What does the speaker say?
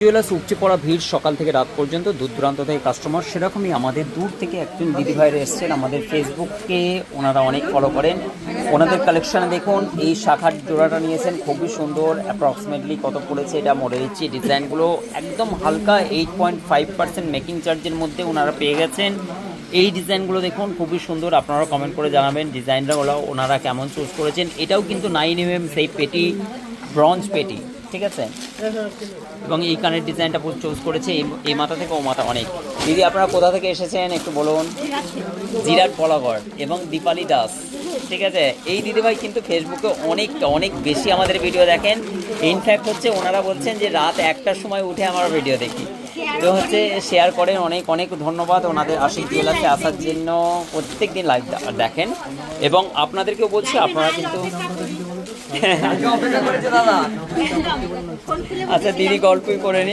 Jewellers উপচে পড়া ভিড় সকাল থেকে রাত পর্যন্ত, দূর দূরান্ত থেকে কাস্টমার সেরকমই আমাদের দূর থেকে একজন দিদিভাইরা এসছেন, আমাদের ফেসবুককে ওনারা অনেক ফলো করেন। ওনাদের কালেকশানে দেখুন, এই শাখার জোড়াটা নিয়েছেন, খুবই সুন্দর অ্যাপ্রক্সিমেটলি কত পড়েছে এটা মনে দিচ্ছি ডিজাইনগুলো একদম হালকা eight point five percent making চার্জের মধ্যে ওনারা পেয়ে গেছেন। এই ডিজাইনগুলো দেখুন, খুবই সুন্দর আপনারা কমেন্ট করে জানাবেন ডিজাইনটা ওনারা কেমন চুজ করেছেন। এটাও কিন্তু নাইন এম এম সেই পেটি ব্রঞ্জ পেটি। ঠিক আছে? এবং এই কানের ডিজাইনটা চুজ করেছে এই- এই মাথা থেকে ও মাথা অনেক। দিদি আপনারা কোথা থেকে এসেছেন একটু বলুন? জিরাট। পলাগড় এবং দীপালি দাস। ঠিক আছে? এই দিদিভাই কিন্তু ফেসবুকে অনেক অনেক বেশি আমাদের ভিডিও দেখেন। ইনফ্যাক্ট হচ্ছে ওনারা বলছেন যে রাত একটার সময় উঠে আমার ভিডিও দেখি। তো হচ্ছে শেয়ার করেন অনেক অনেক ধন্যবাদ ওনাদের আশিক জুয়েলার্সে আসার জন্য। প্রত্যেক দিন লাইভ দেখেন। এবং আপনাদেরকেও বলছি আপনারা কিন্তু আচ্ছা দিদি গল্পই করে